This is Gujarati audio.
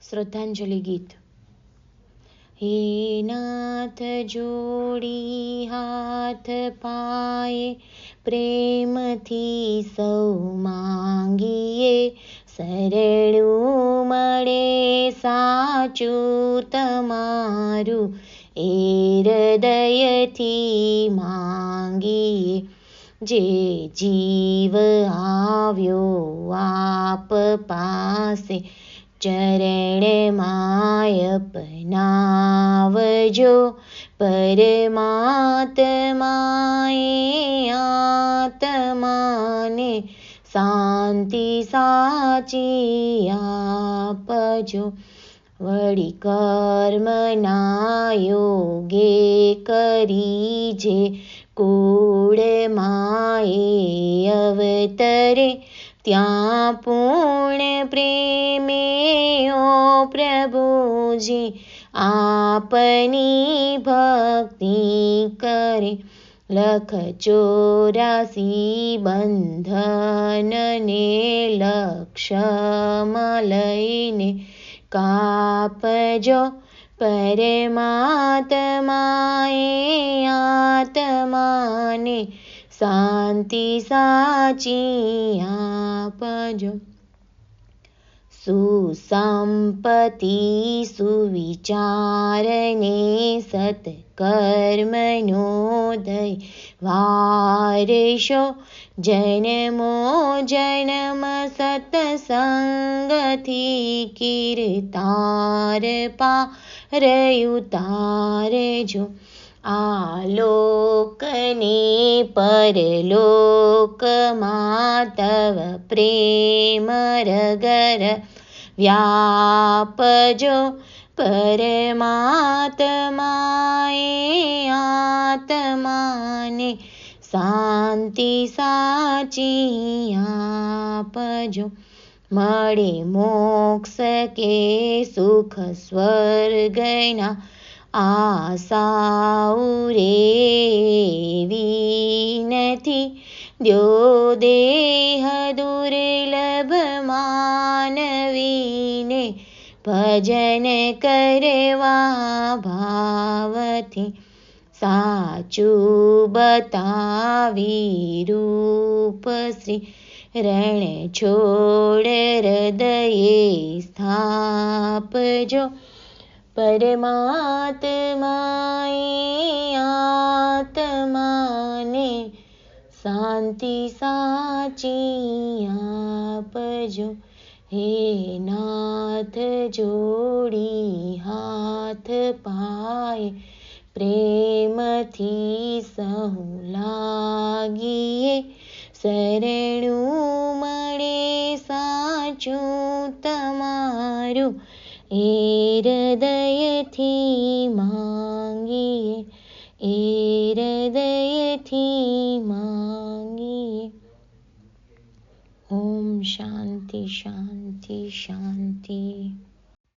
શ્રદ્ધાંજલિ ગીત. હે નાથ જોડી હાથ પાયે, પ્રેમથી સૌ માંગીએ સરળું મળે સાચું તમારું, એ હૃદયથી માંગીએ. જે જીવ આવ્યો આપ પાસે ચરણમાય અપનાવજો પરમાત્માએ આત્માને શાંતિ સાચી આપજો. વળી કર્મના યોગે કરી જે કુળમાએ અવતરે, ત્યાં પૂર્ણ પ્રેમે પ્રભુજી આપની ભક્તિ કરે. લખ ચોરાસી બંધનને લક્ષમાં લઈને કાપજો. પરમાત્માએ આત્માને શાંતિ સાચી આપજો. सुसम्पति सुविचारणे सत्कर्मणोदय मनोदयवारशो जनमो जन्म सत्सङ्गीर्तार पायु तार आकनि परलोकमा तव प्रेमरगर વ્યાપજો પરમાત્માએ આત્માને શાંતિ સાચી આપજો. મળે મોક્ષ કે સુખ સ્વર્ગના આશાઉ રેવી નથી. દ્યો દેહ દુર્લભ ભજન કરવા ભાવથી સાચું બતાવી રૂપ શ્રી રણ છોડ હૃદયે સ્થાપજો. પરમાત્માએ આત્માને શાંતિ સાચી આપજો. હે નાથ જોડી હાથ પાય પ્રેમથી સહુ લાગીએ. શરણું મળે સાચું તમારું એ હૃદયથી ઓમ શાંતિ શાંતિ શાંતિ